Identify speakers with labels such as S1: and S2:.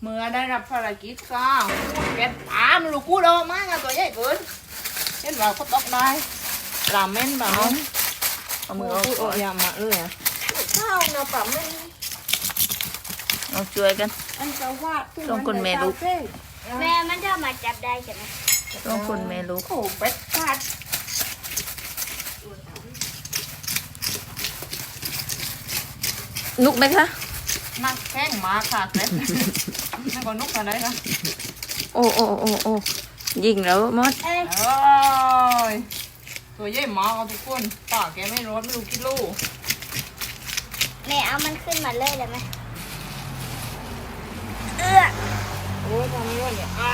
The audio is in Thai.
S1: เมื่อได้รับภารกิจก็แกะตามลูกกูโดมากอะตัวใหญ่เกินเห็นว่าก็ตกได้ปลาเม่นปลาเม่นเอามือเอา
S2: พูดโอยามาเลยอะ
S1: ข้าวนะปลาเม่น
S2: เราช่วยกัน
S1: อันจะวาด
S2: ต้องคนแม่ลูก
S3: แม่มันจะมาจับได้ใช่ไหม
S2: ต้องคนแม่ลูก
S1: โอ้เป็ดขาด
S2: นุกไหมคะ
S1: นักแข้งหมาค่ะเป็ดนั่นก็นุกอะไรนะ
S2: โอ้โอ้โอ้โอ้ยิงแล้วมด
S3: เอ้ย
S1: โอ้ยตัวใหญ่หมาเอาทุกคนป่าแกไม่ร้อนไม่รู้กิโล
S3: แม่เอามันขึ้นมาเลยเลยไหมเออ
S1: โอ้ยทำไม่ร้อนเนี่ยอ้า